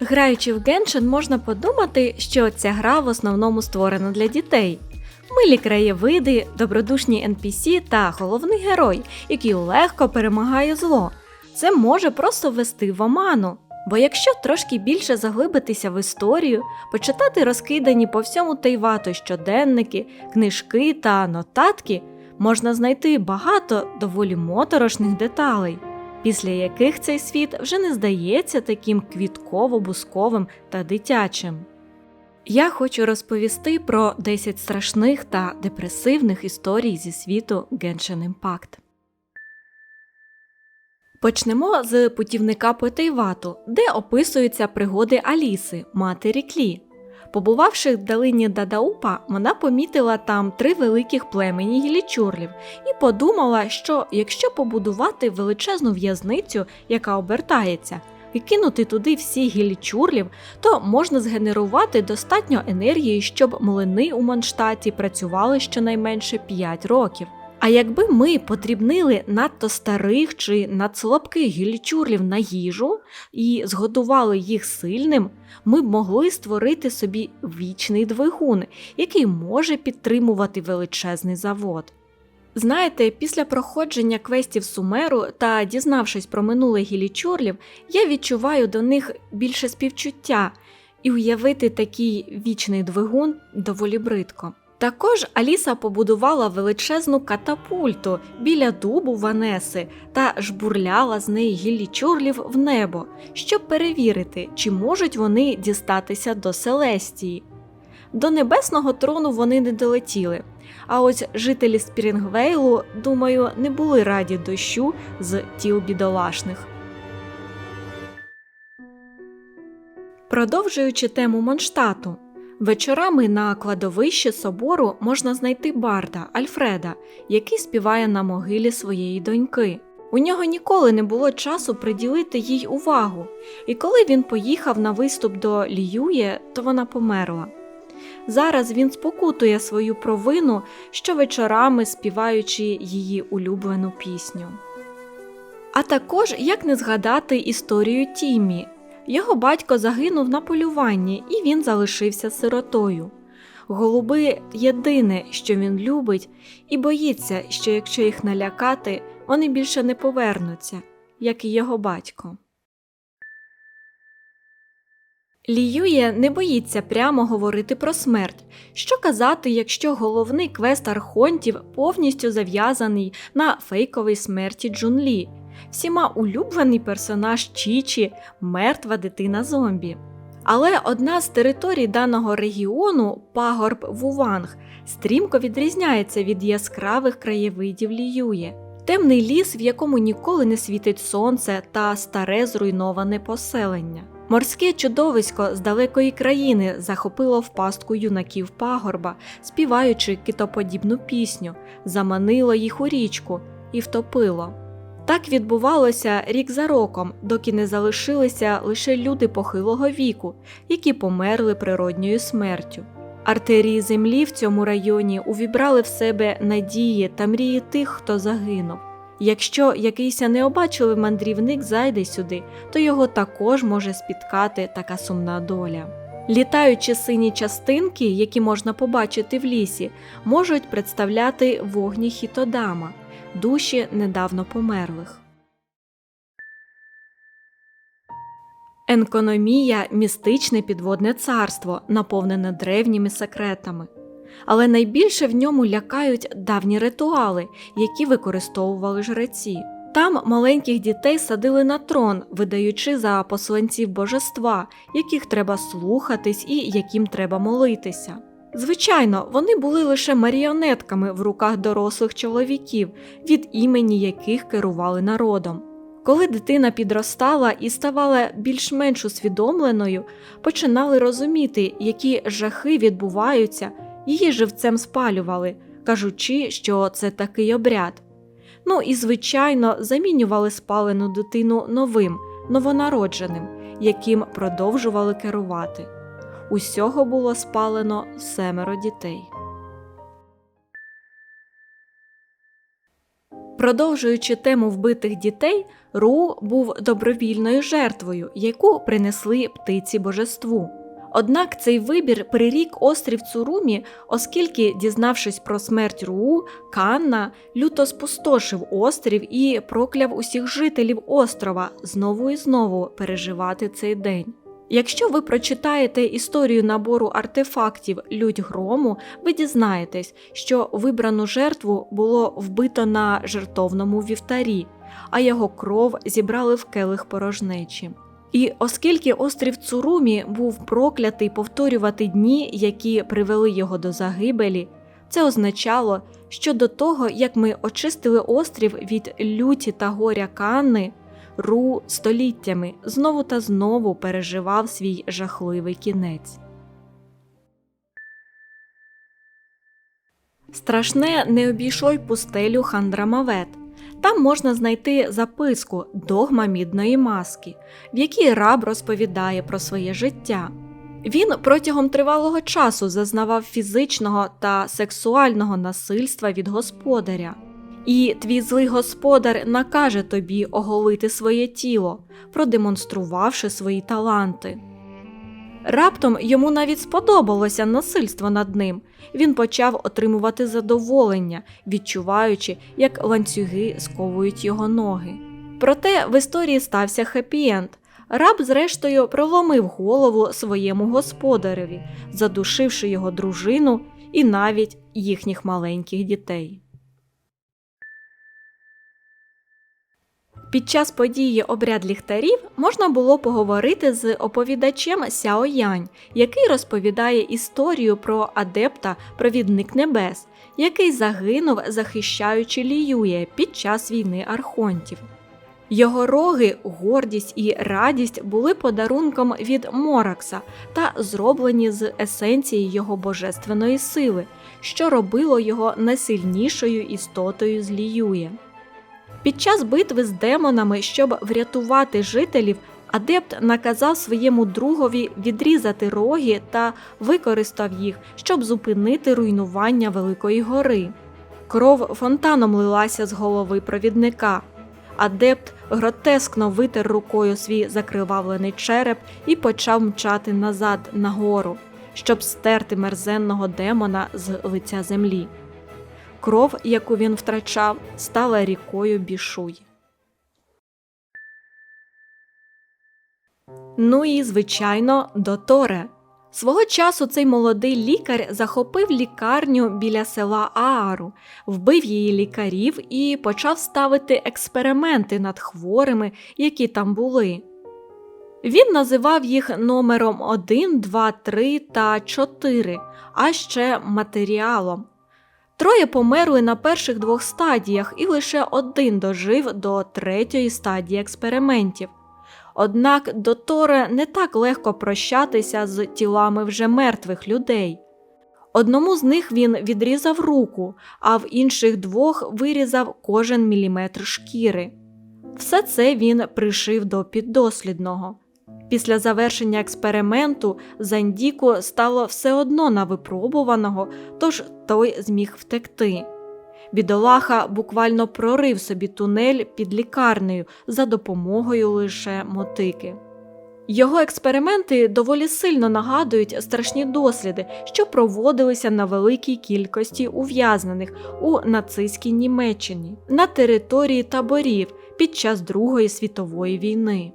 Граючи в Геншин, можна подумати, що ця гра в основному створена для дітей. Милі краєвиди, добродушні NPC та головний герой, який легко перемагає зло. Це може просто ввести в оману. Бо якщо трошки більше заглибитися в історію, почитати розкидані по всьому Тайвату щоденники, книжки та нотатки, можна знайти багато доволі моторошних деталей, після яких цей світ вже не здається таким квітково-бусковим та дитячим. Я хочу розповісти про 10 страшних та депресивних історій зі світу Genshin Impact. Почнемо з путівника по Тейвату, де описуються пригоди Аліси, матері Клі. Побувавши в долині Дадаупа, вона помітила там три великих племені гілічурлів і подумала, що якщо побудувати величезну в'язницю, яка обертається, і кинути туди всіх гілічурлів, то можна згенерувати достатньо енергії, щоб млини у Манштаті працювали щонайменше 5 років. А якби ми подрібнили надто старих чи надслабких гілічурлів на їжу і згодували їх сильним, ми б могли створити собі вічний двигун, який може підтримувати величезний завод. Знаєте, після проходження квестів Сумеру та дізнавшись про минуле гілічурлів, я відчуваю до них більше співчуття, і уявити такий вічний двигун доволі бридко. Також Аліса побудувала величезну катапульту біля дубу Ванеси та жбурляла з неї гіллі чурлів в небо, щоб перевірити, чи можуть вони дістатися до Селестії. До небесного трону вони не долетіли. А ось жителі Спірінгвейлу, думаю, не були раді дощу з тіл бідолашних. Продовжуючи тему Монштату, вечорами на кладовищі собору можна знайти барда Альфреда, який співає на могилі своєї доньки. У нього ніколи не було часу приділити їй увагу, і коли він поїхав на виступ до Ліює, то вона померла. Зараз він спокутує свою провину щовечорами співаючи її улюблену пісню. А також як не згадати історію Тімі. Його батько загинув на полюванні, і він залишився сиротою. Голуби єдине, що він любить, і боїться, що якщо їх налякати, вони більше не повернуться, як і його батько. Ліює не боїться прямо говорити про смерть. Що казати, якщо головний квест архонтів повністю зав'язаний на фейковій смерті Джунлі, всіма улюблений персонаж Чічі, мертва дитина зомбі. Але одна з територій даного регіону, пагорб Вуванг, стрімко відрізняється від яскравих краєвидів Ліює. Темний ліс, в якому ніколи не світить сонце та старе зруйноване поселення. Морське чудовисько з далекої країни захопило в пастку юнаків пагорба, співаючи китоподібну пісню, заманило їх у річку і втопило. Так відбувалося рік за роком, доки не залишилися лише люди похилого віку, які померли природньою смертю. Артерії землі в цьому районі увібрали в себе надії та мрії тих, хто загинув. Якщо якийсь необачливий мандрівник зайде сюди, то його також може спіткати така сумна доля. Літаючі сині частинки, які можна побачити в лісі, можуть представляти вогні хітодама, душі недавно померлих. Енкономія містичне підводне царство, наповнене древніми секретами. Але найбільше в ньому лякають давні ритуали, які використовували жреці. Там маленьких дітей садили на трон, видаючи за посланців божества, яких треба слухатись і яким треба молитися. Звичайно, вони були лише маріонетками в руках дорослих чоловіків, від імені яких керували народом. Коли дитина підростала і ставала більш-менш усвідомленою, починали розуміти, які жахи відбуваються, її живцем спалювали, кажучи, що це такий обряд. Ну і, звичайно, замінювали спалену дитину новим, новонародженим, яким продовжували керувати. Усього було спалено семеро дітей. Продовжуючи тему вбитих дітей, Ру був добровільною жертвою, яку принесли птиці божеству. Однак цей вибір прирік острів Цурумі, оскільки, дізнавшись про смерть Руу, Канна люто спустошив острів і прокляв усіх жителів острова знову і знову переживати цей день. Якщо ви прочитаєте історію набору артефактів Людь грому, ви дізнаєтесь, що вибрану жертву було вбито на жертовному вівтарі, а його кров зібрали в келих порожнечі. І оскільки острів Цурумі був проклятий повторювати дні, які привели його до загибелі, це означало, що до того, як ми очистили острів від люті та горя Канни, Ру століттями знову та знову переживав свій жахливий кінець. Страшне не обійшло й пустелю Хандрамавет. Там можна знайти записку Догма мідної маски, в якій раб розповідає про своє життя. Він протягом тривалого часу зазнавав фізичного та сексуального насильства від господаря. І твій злий господар накаже тобі оголити своє тіло, продемонструвавши свої таланти. Раптом йому навіть сподобалося насильство над ним. Він почав отримувати задоволення, відчуваючи, як ланцюги сковують його ноги. Проте в історії стався хеппі-енд. Раб, зрештою, проломив голову своєму господареві, задушивши його дружину і навіть їхніх маленьких дітей. Під час події обряд ліхтарів можна було поговорити з оповідачем Сяо Янь, який розповідає історію про адепта Провідник Небес, який загинув, захищаючи Ліює під час війни архонтів. Його роги, гордість і радість були подарунком від Моракса та зроблені з есенції його божественної сили, що робило його найсильнішою істотою з Ліює. Під час битви з демонами, щоб врятувати жителів, адепт наказав своєму другові відрізати роги та використав їх, щоб зупинити руйнування Великої гори. Кров фонтаном лилася з голови провідника. Адепт гротескно витер рукою свій закривавлений череп і почав мчати назад нагору, щоб стерти мерзенного демона з лиця землі. Кров, яку він втрачав, стала рікою бішуй. Ну і, звичайно, Доторе. Свого часу цей молодий лікар захопив лікарню біля села Аару, вбив її лікарів і почав ставити експерименти над хворими, які там були. Він називав їх номером 1, 2, 3 та 4, а ще матеріалом. Троє померли на перших двох стадіях, і лише один дожив до третьої стадії експериментів. Однак до Торе не так легко прощатися з тілами вже мертвих людей. Одному з них він відрізав руку, а в інших двох вирізав кожен міліметр шкіри. Все це він пришив до піддослідного. Після завершення експерименту Зандіку стало все одно на випробуваного, тож той зміг втекти. Бідолаха буквально прорив собі тунель під лікарнею за допомогою лише мотики. Його експерименти доволі сильно нагадують страшні досліди, що проводилися на великій кількості ув'язнених у нацистській Німеччині на території таборів під час Другої світової війни.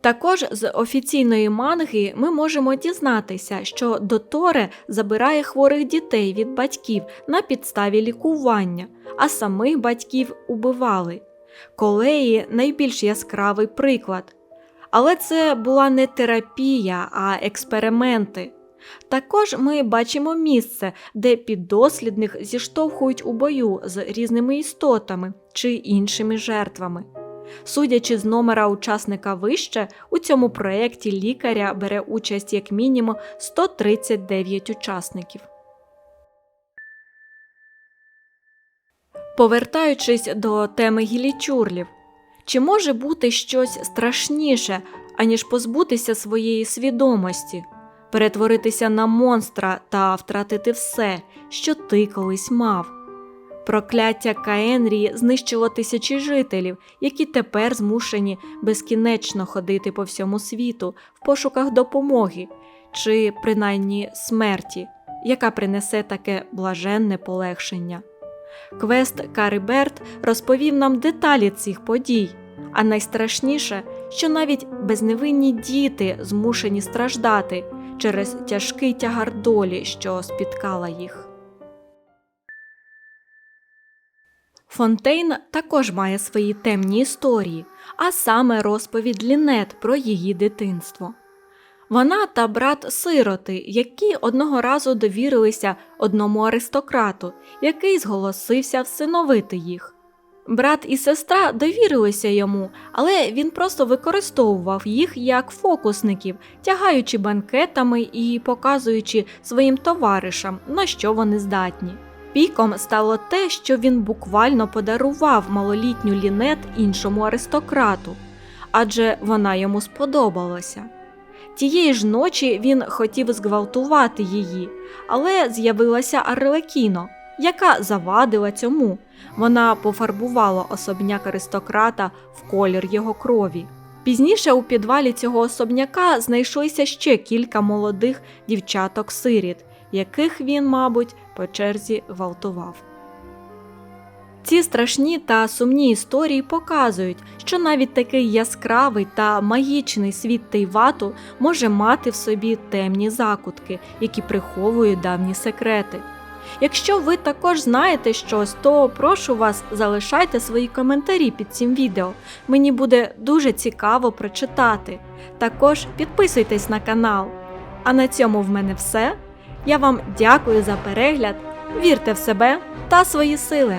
Також з офіційної манги ми можемо дізнатися, що Доторе забирає хворих дітей від батьків на підставі лікування, а самих батьків убивали. Колеї найбільш яскравий приклад. Але це була не терапія, а експерименти. Також ми бачимо місце, де піддослідних зіштовхують у бою з різними істотами чи іншими жертвами. Судячи з номера учасника вище, у цьому проєкті лікаря бере участь як мінімум 139 учасників. Повертаючись до теми гілічурлів, чи може бути щось страшніше, аніж позбутися своєї свідомості, перетворитися на монстра та втратити все, що ти колись мав? Прокляття Каенрії знищило тисячі жителів, які тепер змушені безкінечно ходити по всьому світу в пошуках допомоги чи принаймні смерті, яка принесе таке блаженне полегшення. Квест Кариберт розповів нам деталі цих подій, а найстрашніше, що навіть безневинні діти змушені страждати через тяжкий тягар долі, що спіткала їх. Фонтейн також має свої темні історії, а саме розповідь Лінет про її дитинство. Вона та брат сироти, які одного разу довірилися одному аристократу, який зголосився всиновити їх. Брат і сестра довірилися йому, але він просто використовував їх як фокусників, тягаючи банкетами і показуючи своїм товаришам, на що вони здатні. Піком стало те, що він буквально подарував малолітню лінет іншому аристократу, адже вона йому сподобалася. Тієї ж ночі він хотів зґвалтувати її, але з'явилася Арлекіно, яка завадила цьому. Вона пофарбувала особняк аристократа в колір його крові. Пізніше у підвалі цього особняка знайшлися ще кілька молодих дівчаток-сиріт, яких він, мабуть, по черзі гвалтував. Ці страшні та сумні історії показують, що навіть такий яскравий та магічний світ Тейвату може мати в собі темні закутки, які приховують давні секрети. Якщо ви також знаєте щось, то прошу вас залишайте свої коментарі під цим відео. Мені буде дуже цікаво прочитати. Також підписуйтесь на канал. А на цьому в мене все. Я вам дякую за перегляд. Вірте в себе та свої сили.